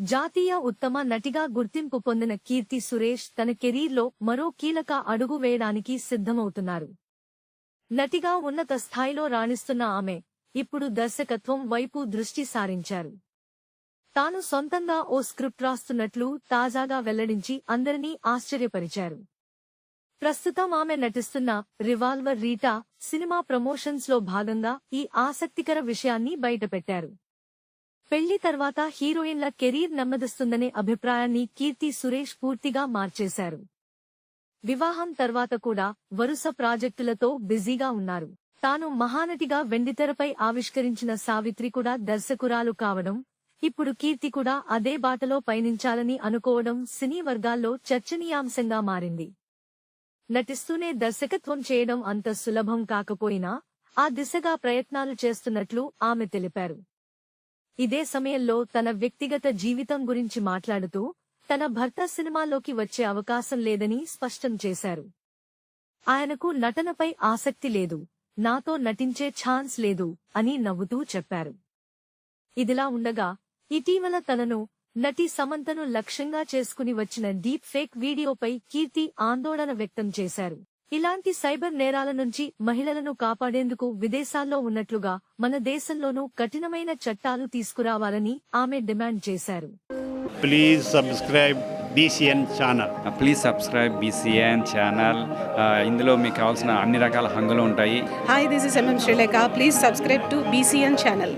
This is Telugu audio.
జాతీయ ఉత్తమ నటిగా గుర్తింపు పొందిన కీర్తి సురేష్ తన కెరీర్లో మరో కీలక అడుగు వేయడానికి సిద్ధమవుతున్నారు. నటిగా ఉన్నత స్థాయిలో రాణిస్తున్న ఆమె ఇప్పుడు దర్శకత్వం వైపు దృష్టి సారించారు. తాను సొంతంగా ఓ స్క్రిప్ట్ రాస్తున్నట్లు తాజాగా వెల్లడించి అందరినీ ఆశ్చర్యపరిచారు. ప్రస్తుతం ఆమె నటిస్తున్న రివాల్వర్ రీటా సినిమా ప్రమోషన్స్లో భాగంగా ఈ ఆసక్తికర విషయాన్ని బయటపెట్టారు. పెళ్ళి తర్వాత హీరోయిన్ల కెరీర్ నెమ్మదిస్తుందనే అభిప్రాయాన్ని కీర్తి సురేష్ పూర్తిగా మార్చేశారు. వివాహం తర్వాత కూడా వరుస ప్రాజెక్టులతో బిజీగా ఉన్నారు. తాను మహానటిగా వెండితెరపై ఆవిష్కరించిన సావిత్రి కూడా దర్శకురాలు కావడం ఇప్పుడు కీర్తి కూడా అదే బాటలో పయనించాలని అనుకోవడం సినీ వర్గాల్లో చర్చనీయాంశంగా మారింది. నటిస్తూనే దర్శకత్వం చేయడం అంత సులభం కాకపోయినా ఆ దిశగా ప్రయత్నాలు చేస్తున్నట్లు ఆమె తెలిపారు. ఇదే సమయంలో తన వ్యక్తిగత జీవితం గురించి మాట్లాడుతూ తన భర్త సినిమాలోకి వచ్చే అవకాశం లేదని స్పష్టం చేశారు. ఆయనకు నటనపై ఆసక్తి లేదు నాతో నటించే ఛాన్స్ లేదు అని నవ్వుతూ చెప్పారు. ఇదిలా ఉండగా ఇటీవల తనను నటి సమంతను లక్ష్యంగా చేసుకుని వచ్చిన డీప్ ఫేక్ వీడియోపై కీర్తి ఆందోళన వ్యక్తం చేశారు. ఇలాంటి సైబర్ నేరాల నుంచి మహిళలను కాపాడేందుకు విదేశాల్లో ఉన్నట్లుగా మన దేశంలోనూ కఠినమైన చట్టాలు తీసుకురావాలని ఆమె డిమాండ్ చేశారు please subscribe BCN channel please subscribe BCN channel ఇందులో మీకు కావాల్సిన అన్ని రకాల హంగులు ఉంటాయి this is MM Sri Lanka. Please subscribe to BCN channel.